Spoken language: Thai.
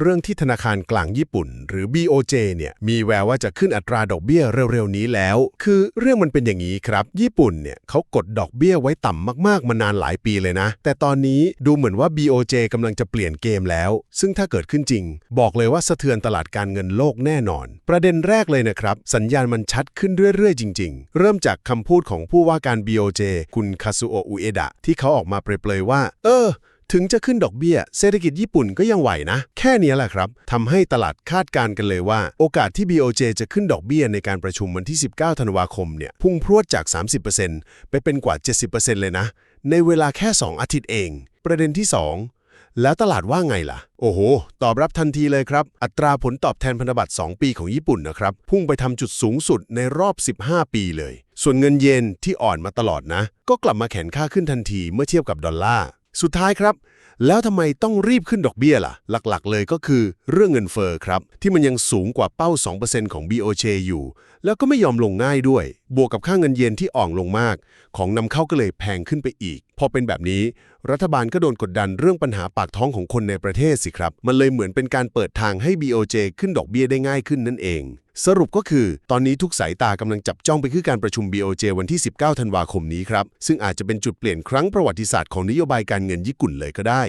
เรื่องที่ธนาคารกลางญี่ปุ่น หรือ BOJ เนี่ยมีแววว่าจะขึ้นอัตราดอกเบี้ยเร็วๆนี้แล้ว คือเรื่องมันเป็นอย่างนี้ครับ ญี่ปุ่นเนี่ยเขากดดอกเบี้ยไว้ต่ำมากๆ มานานหลายปีเลยนะ แต่ตอนนี้ดูเหมือนว่า BOJ กำลังจะเปลี่ยนเกมแล้ว ซึ่งถ้าเกิดขึ้นจริง บอกเลยว่าสะเทือนตลาดการเงินโลกแน่นอน ประเด็นแรกเลยนะครับ สัญญาณมันชัดขึ้นเรื่อยๆ จริง ๆ เริ่มจากคำพูดของผู้ว่าการ BOJ คุณคาซุโอะอุเอดะที่เขาออกมาเปรยๆว่า เออ ถึงจะขึ้นดอกเบี้ย เศรษฐกิจญี่ปุ่นก็ยังไหวนะ แค่นี้แหละครับทำให้ตลาดคาดการณ์กันเลยว่า โอกาสที่ BOJ จะขึ้นดอกเบี้ยในการประชุมวันที่ 19 ธันวาคมเนี่ยพุ่งพรวดจาก 30%ไปเป็นกว่า 70%เลยนะ ในเวลาแค่ 2 อาทิตย์เอง ประเด็นที่ 2 แล้วตลาดว่าไงล่ะ โอ้โห ตอบรับทันทีเลยครับ อัตราผลตอบแทนพันธบัตร 2 ปีของญี่ปุ่นนะครับพุ่งไปทำจุดสูงสุดในรอบ 15 ปีเลย ส่วนเงินเยนที่อ่อนมาตลอดนะ ก็กลับมาแข็งค่าขึ้นทันทีเมื่อเทียบกับดอลลาร์ สุดท้ายครับแล้วทำไมต้องรีบขึ้นดอกเบี้ยล่ะ หลักๆ เลยก็คือเรื่องเงินเฟอ้อครับ ที่มันยังสูงกว่าเป้า 2%ของ BOJ อยู่ แล้วก็ไม่ยอมลงง่ายด้วย บวกกับค่าเงินเยนที่อ่อนลงมาก ของนำเข้าก็เลยแพงขึ้นไปอีก พอเป็นแบบนี้ รัฐบาลก็โดนกดดันเรื่องปัญหาปากท้องของคนในประเทศสิครับ มันเลยเหมือนเป็นการเปิดทางให้ BOJ ขึ้นดอกเบี้ยได้ง่ายขึ้นนั่นเอง สรุปก็คือ ตอนนี้ทุกสายตากำลังจับจ้องไปคือการประชุม BOJ วันที่ 19 ธันวาคมนี้ครับซึ่งอาจจะเป็นจุดเปลี่ยนครั้งประวัติศาสตร์ของนโยบายการเงินญี่ปุ่นเลยก็ได้